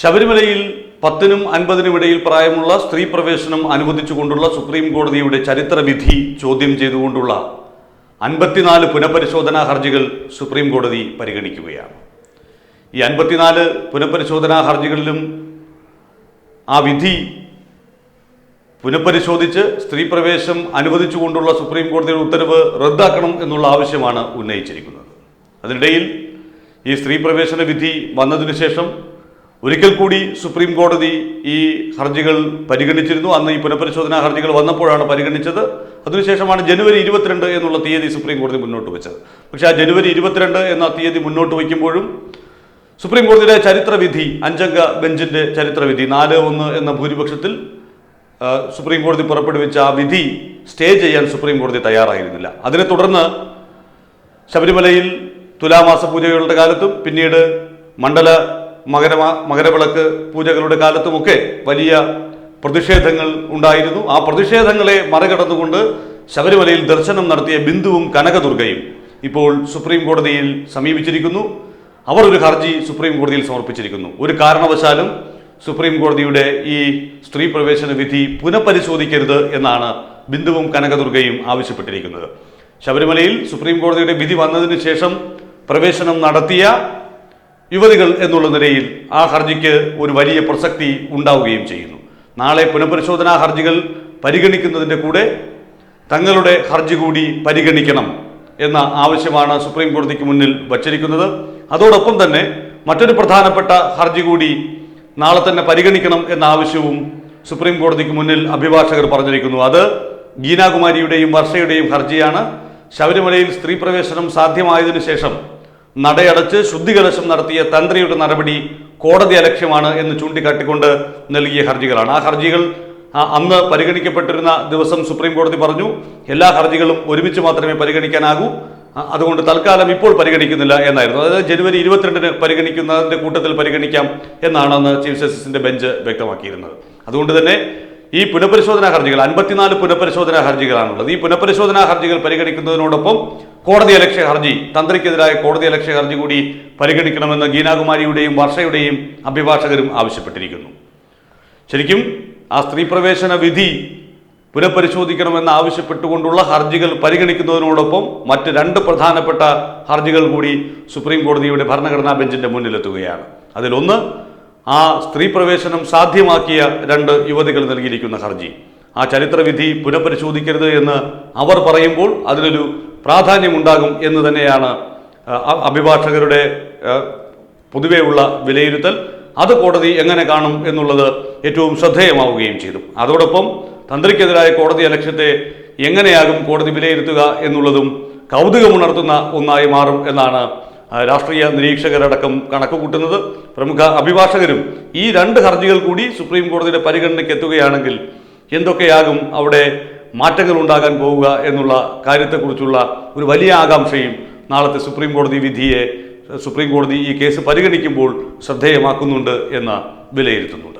ശബരിമലയിൽ പത്തിനും അൻപതിനും ഇടയിൽ പ്രായമുള്ള സ്ത്രീ പ്രവേശനം അനുവദിച്ചുകൊണ്ടുള്ള സുപ്രീം കോടതിയുടെ ചരിത്രവിധി ചോദ്യം ചെയ്തുകൊണ്ടുള്ള അൻപത്തിനാല് പുനഃപരിശോധനാ ഹർജികൾ സുപ്രീം കോടതി പരിഗണിക്കുകയാണ്. ഈ അൻപത്തിനാല് പുനഃപരിശോധനാ ഹർജികളിലും ആ വിധി പുനഃപരിശോധിച്ച് സ്ത്രീ പ്രവേശം അനുവദിച്ചുകൊണ്ടുള്ള സുപ്രീം കോടതിയുടെ ഉത്തരവ് റദ്ദാക്കണം എന്നുള്ള ആവശ്യമാണ് ഉന്നയിച്ചിരിക്കുന്നത്. അതിനിടയിൽ ഈ സ്ത്രീ പ്രവേശന വിധി വന്നതിനു ശേഷം ഒരിക്കൽ കൂടി സുപ്രീം കോടതി ഈ ഹർജികൾ പരിഗണിച്ചിരുന്നു. അന്ന് ഈ പുനഃപരിശോധനാ ഹർജികൾ വന്നപ്പോഴാണ് പരിഗണിച്ചത്. അതിനുശേഷമാണ് ജനുവരി ഇരുപത്തിരണ്ട് എന്നുള്ള തീയതി സുപ്രീം കോടതി മുന്നോട്ട് വെച്ചത്. പക്ഷേ ആ ജനുവരി ഇരുപത്തിരണ്ട് എന്ന തീയതി മുന്നോട്ട് വയ്ക്കുമ്പോഴും സുപ്രീം കോടതിയുടെ ചരിത്രവിധി അഞ്ചംഗ ബെഞ്ചിന്റെ ചരിത്രവിധി നാല് ഒന്ന് എന്ന ഭൂരിപക്ഷത്തിൽ സുപ്രീം കോടതി പുറപ്പെടുവിച്ച ആ വിധി സ്റ്റേ ചെയ്യാൻ സുപ്രീം കോടതി തയ്യാറായിരുന്നില്ല. അതിനെ തുടർന്ന് ശബരിമലയിൽ തുലാമാസ പൂജകളുടെ കാലത്തും പിന്നീട് മണ്ഡല മകര മകരവിളക്ക് പൂജകളുടെ കാലത്തുമൊക്കെ വലിയ പ്രതിഷേധങ്ങൾ ഉണ്ടായിരുന്നു. ആ പ്രതിഷേധങ്ങളെ മറികടന്നുകൊണ്ട് ശബരിമലയിൽ ദർശനം നടത്തിയ ബിന്ദുവും കനകദുർഗയും ഇപ്പോൾ സുപ്രീം കോടതിയിൽ സമീപിച്ചിരിക്കുന്നു. അവർ ഒരു ഹർജി സുപ്രീം കോടതിയിൽ സമർപ്പിച്ചിരിക്കുന്നു. ഒരു കാരണവശാലും സുപ്രീം കോടതിയുടെ ഈ സ്ത്രീ പ്രവേശന വിധി പുനഃപരിശോധിക്കരുത് എന്നാണ് ബിന്ദുവും കനകദുർഗയും ആവശ്യപ്പെട്ടിരിക്കുന്നത്. ശബരിമലയിൽ സുപ്രീം കോടതിയുടെ വിധി വന്നതിന് ശേഷം പ്രവേശനം നടത്തിയ യുവതികൾ എന്നുള്ള നിലയിൽ ആ ഹർജിക്ക് ഒരു വലിയ പ്രസക്തി ഉണ്ടാവുകയും ചെയ്യുന്നു. നാളെ പുനഃപരിശോധനാ ഹർജികൾ പരിഗണിക്കുന്നതിന്റെ കൂടെ തങ്ങളുടെ ഹർജി കൂടി പരിഗണിക്കണം എന്ന ആവശ്യമാണ് സുപ്രീം കോടതിക്ക് മുന്നിൽ വച്ചിരിക്കുന്നത്. അതോടൊപ്പം തന്നെ മറ്റൊരു പ്രധാനപ്പെട്ട ഹർജി കൂടി നാളെ തന്നെ പരിഗണിക്കണം എന്ന ആവശ്യവും സുപ്രീം കോടതിക്ക് മുന്നിൽ അഭിഭാഷകർ പറഞ്ഞിരിക്കുന്നു. അത് ഗീനാകുമാരിയുടെയും വർഷയുടെയും ഹർജിയാണ്. ശബരിമലയിൽ സ്ത്രീ പ്രവേശനം സാധ്യമായതിനു ശേഷം നടയടച്ച് ശുദ്ധികലശം നടത്തിയ തന്ത്രിയുടെ നടപടി കോടതി അലക്ഷ്യമാണ് എന്ന് ചൂണ്ടിക്കാട്ടിക്കൊണ്ട് നൽകിയ ഹർജികളാണ്. ആ ഹർജികൾ അന്ന് പരിഗണിക്കപ്പെട്ടിരുന്ന ദിവസം സുപ്രീം കോടതി പറഞ്ഞു എല്ലാ ഹർജികളും ഒരുമിച്ച് മാത്രമേ പരിഗണിക്കാനാകൂ. അതുകൊണ്ട് തൽക്കാലം ഇപ്പോൾ പരിഗണിക്കുന്നില്ല എന്നായിരുന്നു. അതായത് ജനുവരി ഇരുപത്തിരണ്ടിന് പരിഗണിക്കുന്നതിന്റെ കൂട്ടത്തിൽ പരിഗണിക്കാം എന്നാണ് അന്ന് ചീഫ് ജസ്റ്റിസിന്റെ ബെഞ്ച് വ്യക്തമാക്കിയിരുന്നത്. അതുകൊണ്ട് തന്നെ ഈ പുനഃപരിശോധനാ ഹർജികൾ അൻപത്തിനാല് പുനഃപരിശോധനാ ഹർജികളാണുള്ളത്. ഈ പുനഃപരിശോധനാ ഹർജികൾ പരിഗണിക്കുന്നതിനോടൊപ്പം കോടതി അലക്ഷ്യ ഹർജി തന്ത്രിക്കെതിരായ കോടതി അലക്ഷ്യ ഹർജി കൂടി പരിഗണിക്കണമെന്ന് ഗീനാകുമാരിയുടെയും വർഷയുടെയും അഭിഭാഷകരും ആവശ്യപ്പെട്ടിരിക്കുന്നു. ശരിക്കും ആ സ്ത്രീ പ്രവേശന വിധി പുനഃപരിശോധിക്കണമെന്ന് ആവശ്യപ്പെട്ടുകൊണ്ടുള്ള ഹർജികൾ പരിഗണിക്കുന്നതിനോടൊപ്പം മറ്റ് രണ്ട് പ്രധാനപ്പെട്ട ഹർജികൾ കൂടി സുപ്രീം കോടതിയുടെ ഭരണഘടനാ ബെഞ്ചിന്റെ മുന്നിലെത്തുകയാണ്. അതിലൊന്ന് ആ സ്ത്രീ പ്രവേശനം സാധ്യമാക്കിയ രണ്ട് യുവതികൾ നൽകിയിരിക്കുന്ന ഹർജി. ആ ചരിത്രവിധി പുനഃപരിശോധിക്കരുത് എന്ന് അവർ പറയുമ്പോൾ അതിനൊരു പ്രാധാന്യമുണ്ടാകും എന്ന് തന്നെയാണ് അഭിഭാഷകരുടെ പൊതുവെയുള്ള വിലയിരുത്തൽ. അത് കോടതി എങ്ങനെ കാണും എന്നുള്ളത് ഏറ്റവും ശ്രദ്ധേയമാവുകയും ചെയ്തു. അതോടൊപ്പം തന്ത്രിക്കെതിരായ കോടതി അലക്ഷ്യത്തെ എങ്ങനെയാകും കോടതി വിലയിരുത്തുക എന്നുള്ളതും കൗതുകമുണർത്തുന്ന ഒന്നായി മാറും എന്നാണ് രാഷ്ട്രീയ നിരീക്ഷകരടക്കം കണക്ക് കൂട്ടുന്നത് പ്രമുഖ അഭിഭാഷകരും ഈ രണ്ട് ഹർജികൾ കൂടി സുപ്രീം കോടതിയുടെ പരിഗണനയ്ക്ക് എത്തുകയാണെങ്കിൽ എന്തൊക്കെയാകും അവിടെ മാറ്റങ്ങൾ ഉണ്ടാകാൻ പോവുക എന്നുള്ള കാര്യത്തെക്കുറിച്ചുള്ള ഒരു വലിയ ആകാംക്ഷയും നാളത്തെ സുപ്രീം കോടതി വിധിയെ സുപ്രീം കോടതി ഈ കേസ് പരിഗണിക്കുമ്പോൾ ശ്രദ്ധേയമാക്കുന്നുണ്ട് എന്ന് വിലയിരുത്തുന്നുണ്ട്